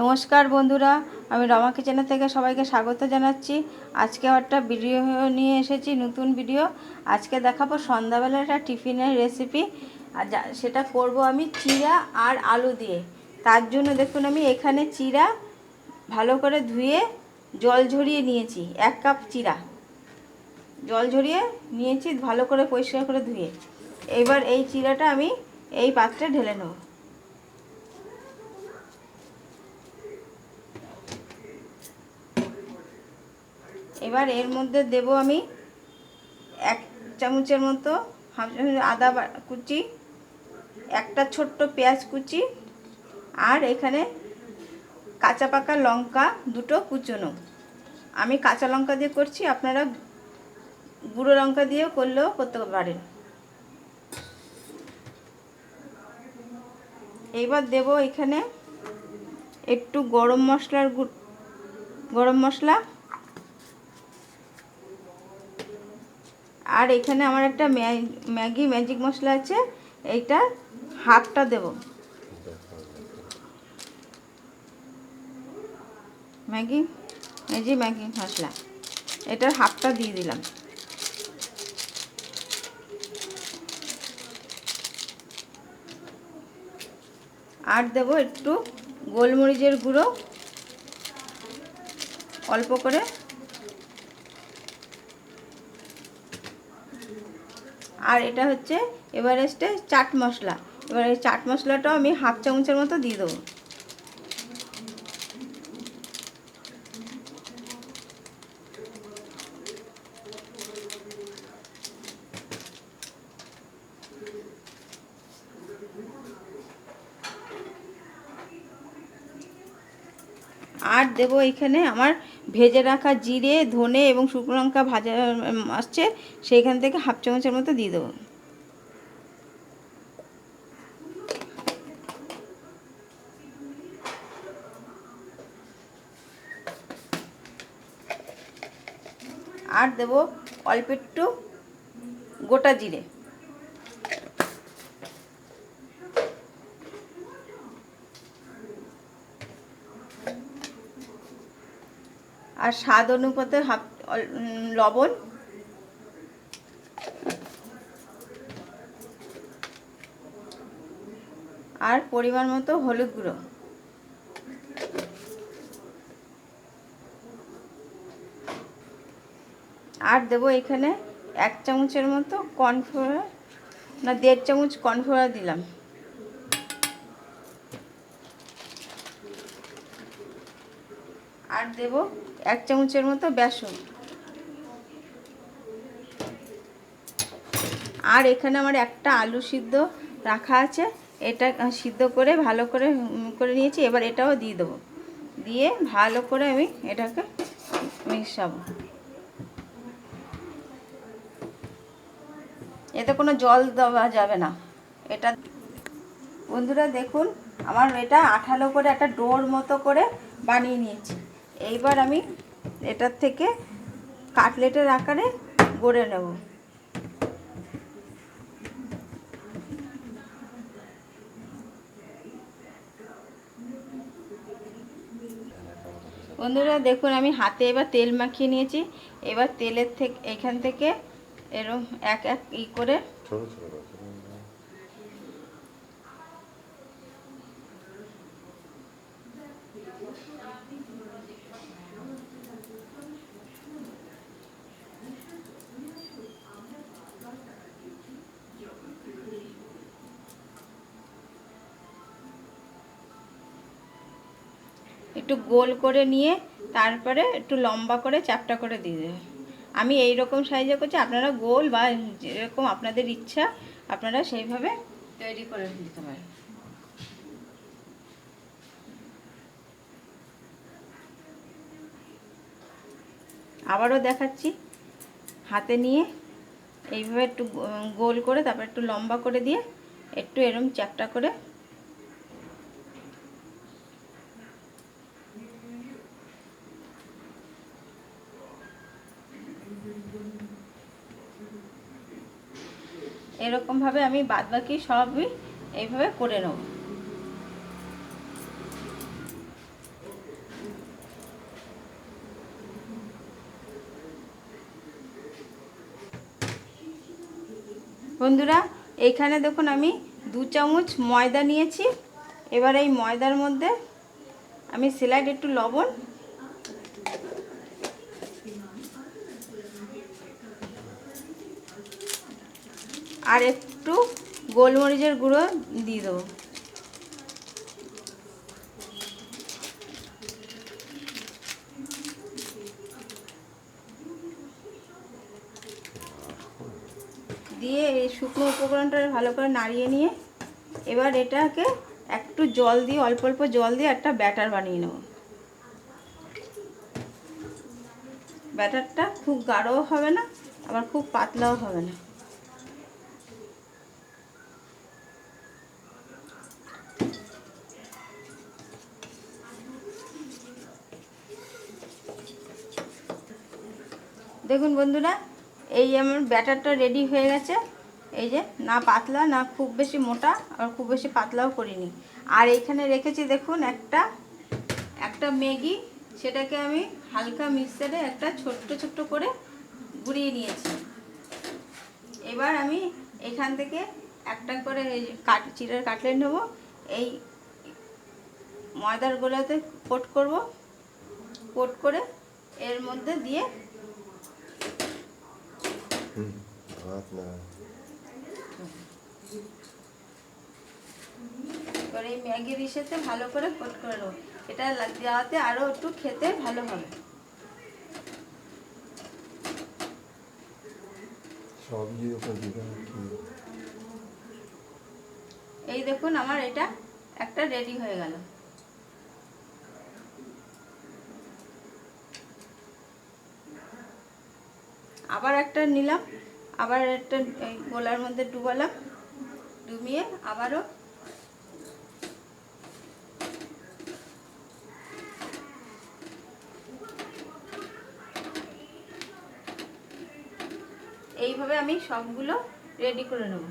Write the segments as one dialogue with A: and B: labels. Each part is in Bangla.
A: নমস্কার বন্ধুরা, আমি রমা কিচেনের থেকে সবাইকে স্বাগত জানাচ্ছি। আজকে একটা ভিডিও নিয়ে এসেছি, নতুন ভিডিও। আজকে দেখাবো সন্ধ্যাবেলা একটা টিফিনের রেসিপি আর সেটা করব আমি চিরা আর আলু দিয়ে। তার জন্য দেখুন আমি এখানে চিরা ভালো করে ধুয়ে জল ঝরিয়ে নিয়েছি, এক কাপ চিরা জল ঝরিয়ে নিয়েছি, ভালো করে পরিষ্কার করে ধুয়ে। এবার এই চিরাটা আমি এই পাত্রে ঢেলে নেব। এবার এর মধ্যে দেব আমি এক চামচের মতো হাফ চামচ আদা কুচি, একটা ছোট্ট পেঁয়াজ কুচি আর এখানে কাঁচা পাকা লঙ্কা দুটো কুচোনো। আমি কাঁচা লঙ্কা দিয়ে করছি, আপনারা গুঁড়ো লঙ্কা দিয়েও করলেও করতে পারেন। এইবার দেব এখানে একটু গরম মশলার গরম মশলা আর এখানে আমার একটা ম্যা- ম্যাগি, ম্যাজিক মশলা আছে। এইটা হাফটা দেব। ম্যাগি? ম্যাজি, ম্যাগি মশলা। এটার হাফটা দিয়ে দিলাম। আর দেব একটু গোলমরিচের গুঁড়ো। অল্প করে আর এটা হচ্ছে এভারেস্টে চাট মশলা। এবার এই চাট মশলাটাও আমি হাফ চামচের মতো দিয়ে দেবো। আর দেব এখানে আমার ভেজে রাখা জিরে, ধনে এবং শুকনো লঙ্কা ভাজা আসছে, সেইখান থেকে হাফ চামচের মতো দিয়ে দেবো। আর দেব অল্প একটু গোটা জিরে। আর স্বাদ অনুপাতে হাফ লবণ। আর পরিমাণ মতো হলুদ গুঁড়ো। আর দেবো এখানে এক চামচের মতো কর্নফ্লাওয়ার না, দেড় চামচ কর্নফ্লাওয়ার দিলাম। আর দেব এক চামচের মতো বেসন। আর এখানে আমার একটা আলু সিদ্ধ রাখা আছে। এটা সিদ্ধ করে ভালো করে করে নিয়েছি। এবার এটাও দিয়ে দেবো। দিয়ে ভালো করে আমি এটাকে মিশাবো। এতে কোনো জল দেওয়া যাবে না। এটা বন্ধুরা দেখুন, আমার এটা আঠালো করে একটা ডোর মতো করে বানিয়ে নিয়েছি। এইবার আমি এটার থেকে কাটলেটের আকারে গড়ে নেব। বন্ধুরা, দেখুন, আমি হাতে এবার তেল মাখিয়ে নিয়েছি। এবার তেলের থেকে, এখান থেকে এরম এক এক ই করে একটু গোল করে নিয়ে তারপরে একটু লম্বা করে চ্যাপটা করে দিয়ে দেবে। আমি এই রকম সাইজে করছি, আপনারা গোল বা যেরকম আপনাদের ইচ্ছা, আপনারা সেইভাবে তৈরি করে দিতে পারেন। আবারও দেখাচ্ছি, হাতে নিয়ে এইভাবে একটু গোল করে তারপর একটু লম্বা করে দিয়ে একটু এরম চ্যাপটা করে এরকমভাবে আমি বাদ বাকি সবই এইভাবে করে নেব। বন্ধুরা এইখানে দেখুন আমি দু চামচ ময়দা নিয়েছি। এবার এই ময়দার মধ্যে আমি স্যালাড একটু লবণ আর একটু গোলমরিচের গুঁড়ো দিয়ে দেবো। দিয়ে এই শুকনো উপকরণটা ভালো করে নাড়িয়ে নিয়ে এবার এটাকে একটু জল দিয়ে, অল্প অল্প জল দিয়ে একটা ব্যাটার বানিয়ে নেব। ব্যাটারটা খুব গাঢ়ও হবে না, আবার খুব পাতলাও হবে না। দেখুন বন্ধুরা, এই আমার ব্যাটারটা রেডি হয়ে গেছে। এই যে, না পাতলা, না খুব বেশি মোটা আর খুব বেশি পাতলাও করিনি। আর এখানে রেখেছি দেখুন একটা একটা ম্যাগি, সেটাকে আমি হালকা মিক্সারে একটা ছোট্ট ছোট্ট করে গুঁড়িয়ে নিয়েছি। এবার আমি এখান থেকে একটা করে এই কাট চিড়ের কাটলেট নেব। এই ময়দার গোলাতে কোট করব। কোট করে এর মধ্যে দিয়ে
B: না
A: এই ম্যাগির ইসেতে ভালো করে কোট করে নেব। এটা দেওয়াতে আরও একটু খেতে ভালো হবে। এই দেখুন আমার এটা একটা রেডি হয়ে গেল। আবার একটা নিলাম, আবার একটা গোলার মধ্যে ডুবালাম, ডুবিয়ে আবারও এইভাবে আমি সবগুলো রেডি করে নেব।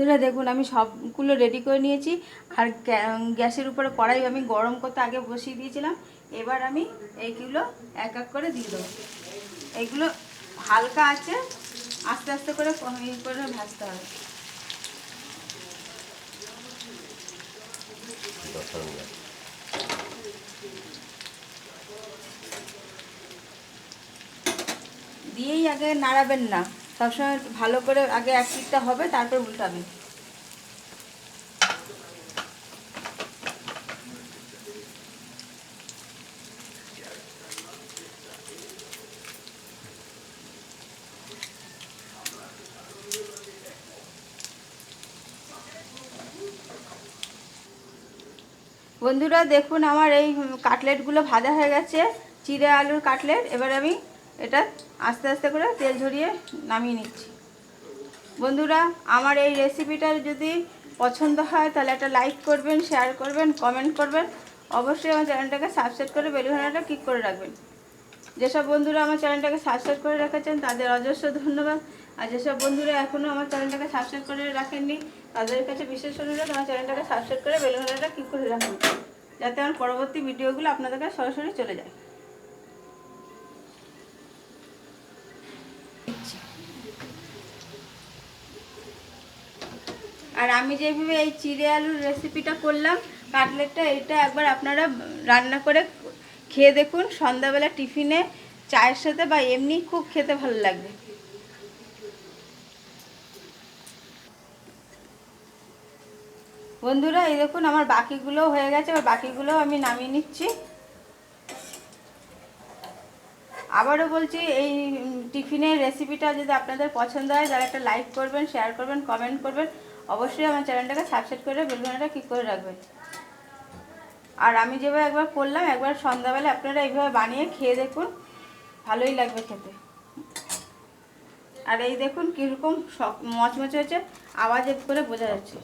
A: বন্ধুরা দেখুন, আমি সবগুলো রেডি করে নিয়েছি। আর গ্যাসের উপরে কড়াই আমি গরম করতে আগে বসিয়ে দিয়েছিলাম। এবার আমি এইগুলো এক এক করে দিয়ে দেবো। এইগুলো হালকা আছে, আস্তে আস্তে করে করে ভাজতে হবে। দিয়েই আগে নাড়াবেন না। সবসময় ভালো করে আগে এক পিঠটা হবে, তারপর উল্টাবেন বন্ধুরা, দেখুন আমার এই কাটলেটগুলো ভাজা হয়ে গেছে, চিড়ে আলুর কাটলেট। এবার আমি এটা আস্তে আস্তে করে তেল ঝরিয়ে নামিয়ে নিচ্ছি। বন্ধুরা, আমার এই রেসিপিটা যদি পছন্দ হয়, তাহলে একটা লাইক করবেন শেয়ার করবেন কমেন্ট করবেন। অবশ্যই আমার চ্যানেলটাকে সাবস্ক্রাইব করে বেলঘানাটা ক্লিক করে রাখবেন। যেসব বন্ধুরা আমার চ্যানেলটাকে সাবস্ক্রাইব করে রেখেছেন, তাদের অজস্র ধন্যবাদ। আর যেসব বন্ধুরা এখনও আমার চ্যানেলটাকে সাবস্ক্রাইব করে রাখেননি, তাদের কাছে বিশেষ অনুরোধ, আমার চ্যানেলটাকে সাবস্ক্রাইব করে বেলঘানাটা ক্লিক করে রাখুন। যাতে আমার পরবর্তী ভিডিওগুলো আপনাদের কাছে সরাসরি চলে যায়। আর আমি যেভাবে এই চিড়ে আলুর রেসিপিটা করলাম, কাটলেটটা এটা একবার আপনারা রান্না করে খেয়ে দেখুন। সন্ধ্যাবেলা টিফিনে চায়ের সাথে বা এমনি খুব খেতে ভালো লাগবে। বন্ধুরা, এই দেখুন আমার বাকিগুলো হয়ে গেছে। এবার বাকিগুলো আমি নামিয়ে নিচ্ছি। আবারও বলছি, এই টিফিনের রেসিপিটা যদি আপনাদের পছন্দ হয়, তাহলে একটা লাইক করবেন শেয়ার করবেন কমেন্ট করবেন। অবশ্যই আমার চ্যানেলটাকে সাবস্ক্রাইব করে বেলবেনাটা ক্লিক করে রাখবেন। আর আমি যেভাবে একবার করলাম, একবার সন্ধ্যাবেলা আপনারা এইভাবে বানিয়ে খেয়ে দেখুন, ভালোই লাগবে খেতে। আর এই দেখুন কীরকম মচমচে হয়েছে, আওয়াজ এক করে বোঝা যাচ্ছে।